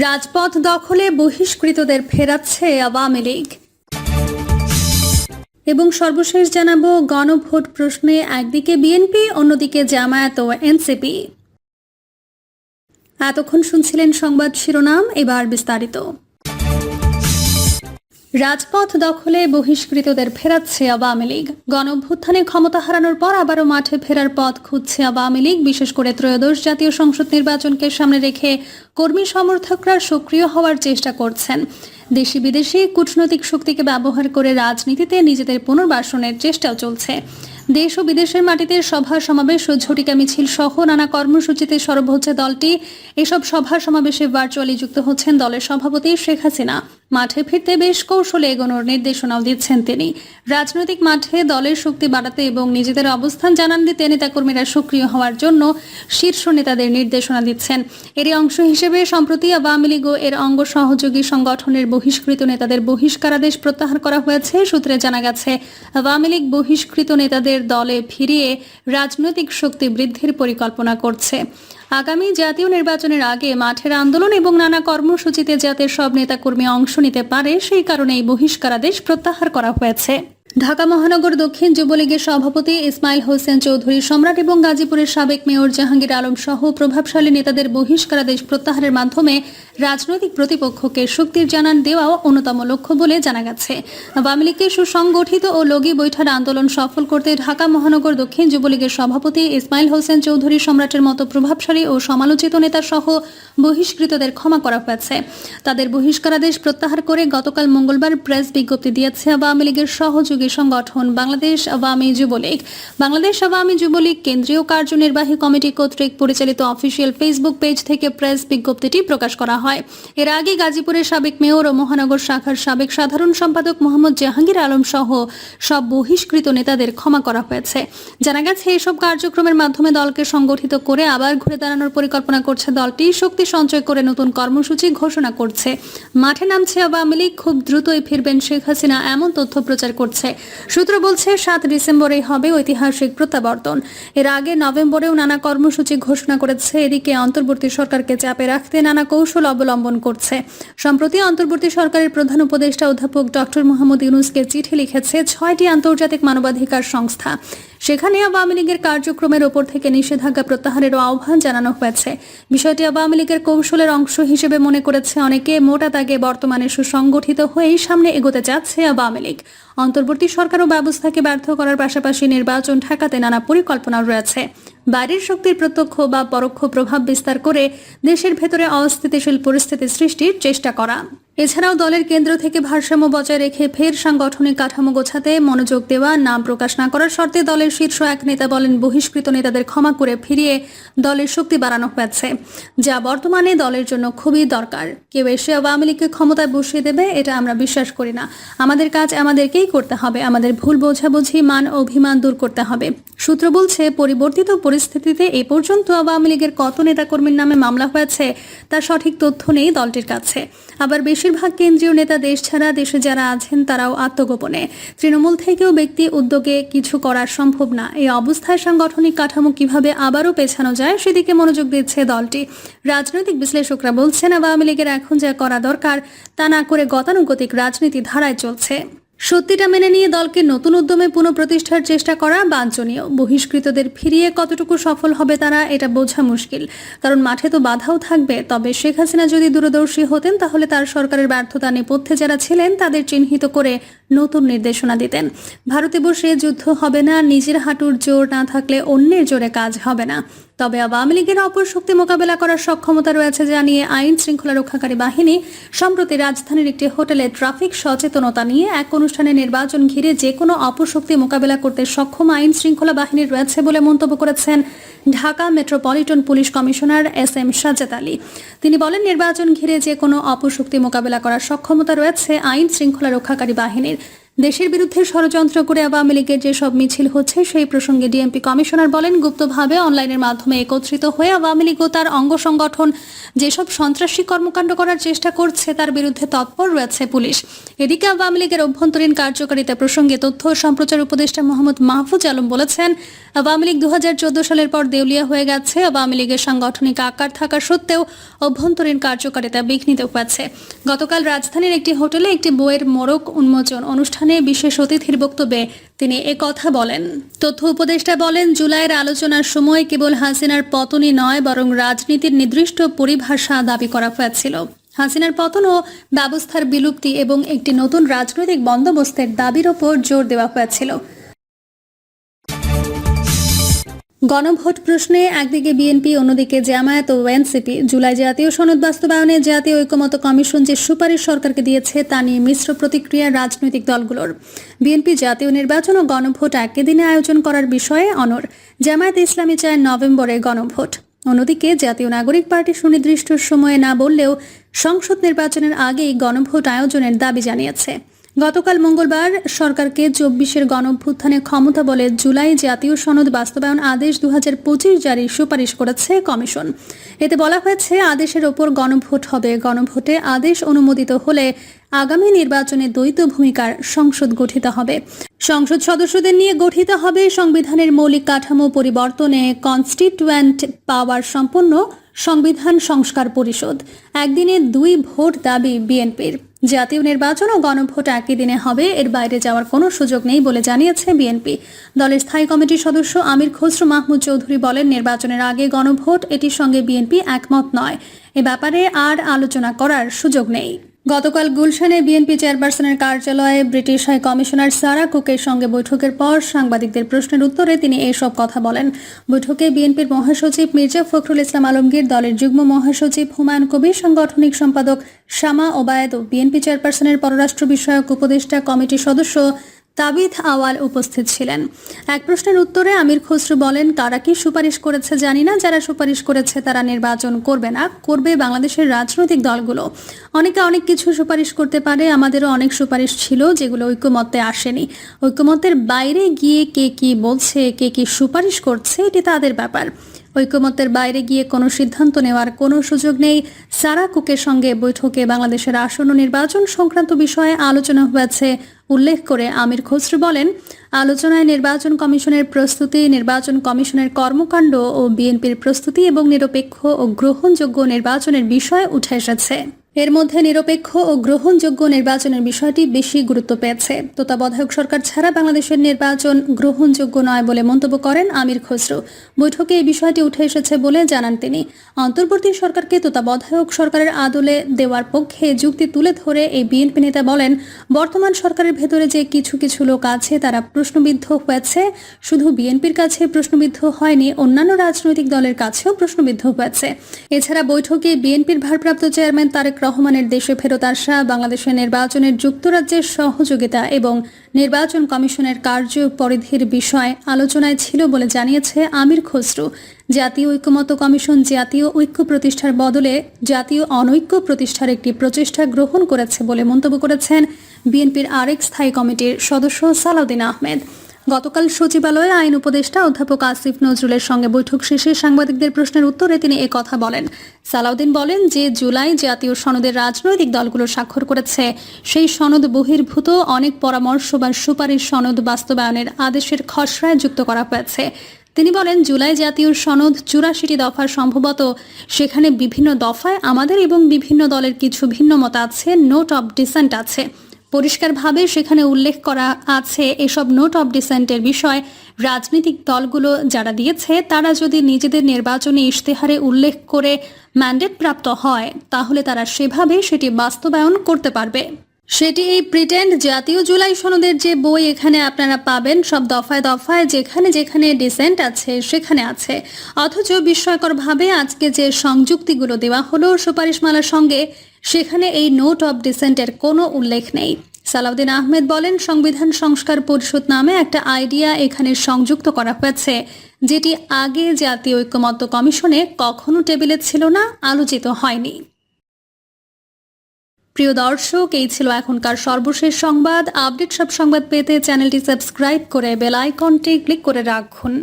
রাজপথ দখলে বহিষ্কৃতদের ফেরাচ্ছে আওয়ামী লীগ। এবং সর্বশেষ জানাব, গণভোট প্রশ্নে একদিকে বিএনপি, অন্যদিকে জামায়াত ও এনসিপি। এতক্ষণ শুনছিলেন সংবাদ শিরোনাম, এবার বিস্তারিত। রাজপথ দখলে বহিষ্কৃতদের ফেরাচ্ছে আওয়ামী লীগ। গণঅভ্যুত্থানে ক্ষমতা হারানোর পর আবারও মাঠে ফেরার পথ খুঁজছে আওয়ামী লীগ, বিশেষ করে ত্রয়োদশ জাতীয় সংসদ নির্বাচনকে সামনে রেখে কর্মী সমর্থকরা সক্রিয় হওয়ার চেষ্টা করছেন। দেশি বিদেশি কূটনৈতিক শক্তিকে ব্যবহার করে রাজনীতিতে নিজেদের পুনর্বাসনের চেষ্টাও চলছে। দেশ ও বিদেশের মাটিতে সভা সমাবেশ ও ঝটিকা মিছিল সহ নানা কর্মসূচিতে সরব হচ্ছে দলটি এসব সভা সমাবেশে ভার্চুয়ালি যুক্ত হচ্ছেন দলের সভাপতি শেখ হাসিনা। মাঠে ফিরতে বেশ কৌশলে এগোনোর নির্দেশনাও দিচ্ছেন তিনি। রাজনৈতিক মাঠে দলের শক্তি বাড়াতে এবং নিজেদের অবস্থান জানান দিতে নেতাকর্মীরা সক্রিয় হওয়ার জন্য শীর্ষ নেতাদের নির্দেশনা দিচ্ছেন। এরই অংশ হিসেবে সম্প্রতি আওয়ামী লীগ এর অঙ্গ সহযোগী সংগঠনের বহিষ্কৃত নেতাদের বহিষ্কারাদেশ প্রত্যাহার করা হয়েছে। সূত্রে জানা গেছে, আওয়ামী লীগ বহিষ্কৃত নেতাদের দলে ফিরিয়ে রাজনৈতিক শক্তি বৃদ্ধির পরিকল্পনা করছে। আগামী জাতীয় নির্বাচনের আগে মাঠের আন্দোলন এবং নানা কর্মসূচিতে যাতে সব নেতাকর্মী অংশ নিতে পারে সেই কারণে এই বহিষ্কারাদেশ প্রত্যাহার করা হয়েছে। ঢাকা মহানগর দক্ষিণ যুবলীগের সভাপতি ইসমাইল হোসেন চৌধুরী, সম্রাট এবং গাজীপুরের সাবেক মেয়র জাহাঙ্গীর আলম সহ প্রভাবশালী নেতাদের বহিষ্কারাদেশ প্রত্যাহারের মাধ্যমে রাজনৈতিক প্রতিপক্ষকে শক্তির জানান দেওয়াও অন্যতম লক্ষ্য বলে জানা গেছে। আওয়ামী লীগকে সুসংগঠিত ও লগি বৈঠার আন্দোলন সফল করতে ঢাকা মহানগর দক্ষিণ যুবলীগের সভাপতি ইসমাইল হোসেন চৌধুরী, সম্রাটের মতো প্রভাবশালী ও সমালোচিত নেতা সহ বহিষ্কৃতদের ক্ষমা করা হয়েছে। তাদের বহিষ্কারাদেশ প্রত্যাহার করে গতকাল মঙ্গলবার প্রেস বিজ্ঞপ্তি দিয়েছে আওয়ামী লীগের সহযোগী সংগঠন বাংলাদেশ আওয়ামী যুবলীগ। বাংলাদেশ আওয়ামী যুবলীগ কেন্দ্রীয় কার্যনির্বাহী কমিটি কর্তৃক পরিচালিত অফিসিয়াল ফেসবুক পেজ থেকে প্রেস বিজ্ঞপ্তিটি প্রকাশ করা হয়। এর আগে গাজীপুরের সাবেক মেয়র ও মহানগর শাখার সাবেক সাধারণ সম্পাদক মোহাম্মদ জাহাঙ্গীর আলম সহ সব বহিষ্কৃত নেতাদের ক্ষমা করা হয়েছে। জানা গেছে, এসব কার্যক্রমের মাধ্যমে দলকে সংগঠিত করে আবার ঘুরে দাঁড়ানোর পরিকল্পনা করছে দলটি। শক্তি সঞ্চয় করে নতুন কর্মসূচি ঘোষণা করছে। মাঠে নামছে আওয়ামী লীগ, খুব দ্রুতই ফিরবেন শেখ হাসিনা, এমন তথ্য প্রচার করছে। সূত্র বলছে, সাত ডিসেম্বরেই হবে ঐতিহাসিক প্রত্যাবর্তন। এর আগে নভেম্বরেও নানা কর্মসূচি ঘোষণা করেছে। এদিকে অন্তর্বর্তী সরকারকে চাপে রাখতে নানা কৌশল অবলম্বন করছে। সম্প্রতি অন্তর্বর্তী সরকারের প্রধান উপদেষ্টা অধ্যাপক ডক্টর মোহাম্মদ ইউনুসকে চিঠি লিখেছে ছয়টি আন্তর্জাতিক মানবাধিকার সংস্থা। সেখানে আওয়ামী লীগের কার্যক্রমের ওপর থেকে নিষেধাজ্ঞা প্রত্যাহারেরও আহ্বান জানানো হয়েছে। বিষয়টি আওয়ামী লীগের কৌশলের অংশ হিসেবে মনে করেছে অনেকে। মোটা দাগে বর্তমানে সুসংগঠিত হয়েই সামনে এগোতে যাচ্ছে আওয়ামী লীগ। অন্তর্বর্তী সরকারও ব্যবস্থাকে ব্যর্থ করার পাশাপাশি নির্বাচন ঠেকাতে নানা পরিকল্পনা রয়েছে। বাইরের শক্তির প্রত্যক্ষ বা পরোক্ষ প্রভাব বিস্তার করে দেশের ভেতরে অস্থিতিশীল পরিস্থিতি সৃষ্টির চেষ্টা করা। এছাড়াও দলের কেন্দ্র থেকে ভারসাম্য বজায় রেখে ফের সাংগঠনিক কাঠামো গোছাতে মনোযোগ দেওয়া, নাম প্রকাশ না করার শর্তে দলের শীর্ষ এক নেতা বলেন, বহিষ্কৃত নেতাদের ক্ষমা করে ফিরিয়ে দলের শক্তি বাড়ানো হয়েছে, যা বর্তমানে দলের জন্য খুবই দরকার। কেউ এসে আওয়ামী লীগকে ক্ষমতায় বসিয়ে দেবে, এটা আমরা বিশ্বাস করি না। আমাদের কাজ আমাদেরকেই করতে হবে, আমাদের ভুল বোঝাবুঝি, মান অভিমান দূর করতে হবে। সূত্র বলছে, পরিবর্তিত পরিস্থিতিতে এ পর্যন্ত আওয়ামী লীগের কত নেতাকর্মীর নামে মামলা হয়েছে, তার সঠিক তথ্য নেই দলটির কাছে। আবার বেশিরভাগ কেন্দ্রীয় নেতা দেশ ছাড়া দেশে যারা আছেন, তারাও আত্মগোপনে। তৃণমূল থেকেও ব্যক্তি উদ্যোগে কিছু করা সম্ভব না। এই অবস্থায় সাংগঠনিক কাঠামো কীভাবে আবারও পেছানো যায়, সেদিকে মনোযোগ দিচ্ছে দলটি। রাজনৈতিক বিশ্লেষকরা বলছেন, আওয়ামী লীগের এখন যা করা দরকার, তা না করে গতানুগতিক রাজনীতি ধারায় চলছে। সত্যিটা মেনে নিয়ে দলকে নতুন উদ্যমে পুনঃপ্রতিষ্ঠার চেষ্টা করা বাঞ্ছনীয়। বহিষ্কৃতদের ফিরিয়ে কতটুকু সফল হবে তারা এটা বোঝা মুশকিল। কারণ মাঠে তো বাধাও থাকবে। তবে শেখ হাসিনা যদি দূরদর্শী হতেন, তাহলে তার সরকারের ব্যর্থতা নেপথ্যে যারা ছিলেন, তাদের চিহ্নিত করে নতুন নির্দেশনা দিতেন। ভারতে বসে যুদ্ধ হবে না, নিজের হাঁটুর জোর না থাকলে অন্যের জোরে কাজ হবে না। তবে আওয়ামী লীগের অপর শক্তি মোকাবেলা করার সক্ষমতা রয়েছে জানিয়ে আইন শৃঙ্খলা রক্ষাকারী বাহিনী সম্প্রতি রাজধানীর একটি হোটেলে ট্রাফিক সচেতনতা নিয়ে এক অনুষ্ঠানে নির্বাচন ঘিরে যে কোনো অপশক্তি মোকাবেলা করতে সক্ষম আইন শৃঙ্খলা বাহিনী রয়েছে বলে মন্তব্য করেছেন Dhaka metropolitan police commissioner S M Sajed Ali. তিনি বলেন, নির্বাচন ঘিরে যে কোনো অপশক্তি মোকাবেলা করার সক্ষমতা রয়েছে আইন শৃঙ্খলা রক্ষাকারী বাহিনীর। দেশের বিরুদ্ধে ষড়যন্ত্র করে আওয়ামী লীগের যেসব মিছিল হচ্ছে, সেই প্রসঙ্গে ডিএমপি কমিশনার বলেন, গুপ্তভাবে অনলাইনের মাধ্যমে একত্রিত হয়ে আওয়ামী লীগ ও তার অঙ্গ সংগঠন যেসব সন্ত্রাসী কর্মকাণ্ড করার চেষ্টা করছে, তার বিরুদ্ধে তৎপর রয়েছে পুলিশ। এদিকে আওয়ামী লীগের অভ্যন্তরীণ কার্যকারিতা প্রসঙ্গে তথ্য ও সম্প্রচার উপদেষ্টা মোহাম্মদ মাহফুজ আলম বলেছেন, আওয়ামী লীগ দু হাজার চোদ্দ সালের পর দেউলিয়া হয়ে গেছে। আওয়ামী লীগের সাংগঠনিক আকার থাকা সত্ত্বেও অভ্যন্তরীণ কার্যকারিতা বিঘ্নিত হয়েছে। গতকাল রাজধানীর একটি হোটেলে একটি বইয়ের মোড়ক উন্মোচন অনুষ্ঠানে বিশেষ অতিথির বক্তব্যে তিনি কথা বলেন। তথ্য উপদেষ্টা বলেন, জুলাইয়ের আলোচনার সময় কেবল হাসিনার পতনই নয়, বরং রাজনীতির নির্দিষ্ট পরিভাষা দাবি করা হয়েছিল। হাসিনার পতন ও ব্যবস্থার বিলুপ্তি এবং একটি নতুন রাজনৈতিক বন্দোবস্তের দাবির ওপর জোর দেওয়া হয়েছিল। গণভোট প্রশ্নে একদিকে বিএনপি, অন্যদিকে জামায়াত ও এনসিপি। জুলাই জাতীয় সনদ বাস্তবায়নে জাতীয় ঐকমত্য কমিশন যে সুপারিশ সরকারকে দিয়েছে, তা নিয়ে মিশ্র প্রতিক্রিয়া রাজনৈতিক দলগুলোর। বিএনপি জাতীয় নির্বাচন ও গণভোট একই দিনে আয়োজন করার বিষয়ে অনর জামায়াত ইসলামী চায় নভেম্বরে গণভোট। অন্যদিকে জাতীয় নাগরিক পার্টি সুনির্দিষ্ট সময়ে না বললেও সংসদ নির্বাচনের আগেই গণভোট আয়োজনের দাবি জানিয়েছে। গতকাল মঙ্গলবার সরকারকে চব্বিশের গণভ্যুত্থানে ক্ষমতা বলে জুলাই জাতীয় সনদ বাস্তবায়ন আদেশ দু হাজার জারির সুপারিশ করেছে কমিশন। এতে বলা হয়েছে, আদেশের ওপর গণভোট হবে। গণভোটে আদেশ অনুমোদিত হলে আগামী নির্বাচনে দ্বৈত ভূমিকার সংসদ গঠিত হবে। সংসদ সদস্যদের নিয়ে গঠিত হবে সংবিধানের মৌলিক কাঠামো পরিবর্তনে কনস্টিটুয়েন্ট পাওয়ার সম্পন্ন সংবিধান সংস্কার পরিষদ। একদিনে দুই ভোট দাবি বিএনপির। জাতীয় নির্বাচন ও গণভোট একই দিনে হবে। এর বাইরে যাওয়ার কোনো সুযোগ নেই বলে জানিয়েছে বিএনপি। দলের স্থায়ী কমিটির সদস্য আমির খসরু মাহমুদ চৌধুরী বলেন, নির্বাচনের আগে গণভোট, এটির সঙ্গে বিএনপি একমত নয়। এ ব্যাপারে আর আলোচনা করার সুযোগ নেই। গতকাল গুলশানে বিএনপি চেয়ারপারসনের কার্যালয়ে ব্রিটিশ হাই কমিশনার সারা কুকের সঙ্গে বৈঠকের পর সাংবাদিকদের প্রশ্নের উত্তরে তিনি এসব কথা বলেন। বৈঠকে বিএনপির মহাসচিব মির্জা ফখরুল ইসলাম আলমগীর, দলের যুগ্ম মহাসচিব হুমায়ুন কবির, সাংগঠনিক সম্পাদক শামা ওবায়দ ও বিএনপি চেয়ারপারসনের পররাষ্ট্র বিষয়ক উপদেষ্টা কমিটির সদস্য তাবিথ আওয়াল উপস্থিত ছিলেন। এক প্রশ্নের উত্তরে আমির খসরু বলেন কারা কি সুপারিশ করেছে জানি না। যারা সুপারিশ করেছে তারা নির্বাচন করবে না। করবে বাংলাদেশের রাজনৈতিক দলগুলো। অনেকে অনেক কিছু সুপারিশ করতে পারে। আমাদেরও অনেক সুপারিশ ছিল যেগুলো ঐক্যমত্যে আসেনি। ঐক্যমত্যের বাইরে গিয়ে কে কি বলছে, কে কি সুপারিশ করছে, এটি তাদের ব্যাপার। ঐক্যমত্যের বাইরে গিয়ে কোনো সিদ্ধান্ত নেওয়ার কোনো সুযোগ নেই। সারা কুকের সঙ্গে বৈঠকে বাংলাদেশের আসন্ন নির্বাচন সংক্রান্ত বিষয়ে আলোচনা হয়েছে, উল্লেখ করে আমির খসরু বলেন। আলোচনায় নির্বাচন কমিশনের প্রস্তুতি, নির্বাচন কমিশনের কর্মকাণ্ড ও বিএনপির প্রস্তুতি এবং নিরপেক্ষ ও গ্রহণযোগ্য নির্বাচনের বিষয়ে উঠে এসেছে। এর মধ্যে নিরপেক্ষ ও গ্রহণযোগ্য নির্বাচনের বিষয়টি বেশি গুরুত্ব পেয়েছে। তত্ত্বাবধায়ক সরকার ছাড়া বাংলাদেশের নির্বাচন গ্রহণযোগ্য নয় বলে মন্তব্য করেন আমির খসরু। বৈঠকে এই বিষয়টি উঠে এসেছে বলে জানান তিনি। অন্তর্বর্তী সরকারকে তত্ত্বাবধায়ক সরকারের আদলে দেওয়ার পক্ষে যুক্তি তুলে ধরে এই বিএনপি নেতা বলেন, বর্তমান সরকারের ভেতরে যে কিছু কিছু লোক আছে তারা প্রশ্নবিদ্ধ হয়েছে। শুধু বিএনপির কাছে প্রশ্নবিদ্ধ হয়নি, অন্যান্য রাজনৈতিক দলের কাছেও প্রশ্নবিদ্ধ হয়েছে। এছাড়া বৈঠকে বিএনপির ভারপ্রাপ্ত চেয়ারম্যান তারেক রহমানের দেশে ফেরত আসা বাংলাদেশের নির্বাচনের যুক্তরাজ্যের সহযোগিতা এবং নির্বাচন কমিশনের কার্য পরিধির বিষয় আলোচনায় ছিল বলে জানিয়েছে আমির খসরু। জাতীয় ঐক্যমত্য কমিশন জাতীয় ঐক্য প্রতিষ্ঠার বদলে জাতীয় অনৈক্য প্রতিষ্ঠার একটি প্রচেষ্টা গ্রহণ করেছে বলে মন্তব্য করেছেন বিএনপির আরেক স্থায়ী কমিটির সদস্য সালাউদ্দিন আহমেদ। গতকাল সচিবালয়ে আইন উপদেষ্টা অধ্যাপক আসিফ নজরুলের সঙ্গে বৈঠক শেষে সাংবাদিকদের প্রশ্নের উত্তরে তিনি এ কথা বলেন। সালাউদ্দিন বলেন যে জুলাই জাতীয় সনদের রাজনৈতিক দলগুলো স্বাক্ষর করেছে। সেই সনদ বহির্ভূত, অনেক পরামর্শ বা সুপারিশ সনদ বাস্তবায়নের আদেশের খসড়ায় যুক্ত করা হয়েছে। তিনি বলেন, জুলাই জাতীয় সনদ চুরাশিটি দফার সম্ভবত। সেখানে বিভিন্ন দফায় আমাদের এবং বিভিন্ন দলের কিছু ভিন্ন মত আছে, নোট অব ডিসেন্ট আছে। পরিষ্কারভাবে সেখানে উল্লেখ করা আছে এসব নোট অব ডিসেন্টের বিষয়। রাজনৈতিক দলগুলো যারা দিয়েছে, তারা যদি নিজেদের নির্বাচনী ইশতেহারে উল্লেখ করে ম্যান্ডেট প্রাপ্ত হয়, তাহলে তারা সেভাবে সেটি বাস্তবায়ন করতে পারবে। সেটি এই প্রিটেন্ড জাতীয় জুলাই সনদের যে বই এখানে আপনারা পাবেন, সব দফায় দফায় যেখানে যেখানে ডিসেন্ট আছে, সেখানে আছে। অথচ বিস্ময়করভাবে আজকে যে সংযুক্তিগুলো দেওয়া হলো সুপারিশমালার সঙ্গে সেখানে এই নোট অব ডিসেন্টের কোনো উল্লেখ নেই। সালাউদ্দিন আহমেদ বলেন, সংবিধান সংস্কার পরিষদ নামে একটা আইডিয়া এখানে সংযুক্ত করা হয়েছে, যেটি আগে জাতীয় ঐক্যমত্য কমিশনে কখনো টেবিলে ছিল না, আলোচিত হয়নি। প্রিয় দর্শক, এই ছিল এখনকার সর্বশেষ সংবাদ। আপডেট সব সংবাদ পেতে চ্যানেলটি সাবস্ক্রাইব করে বেল আইকনটি ক্লিক করে রাখুন।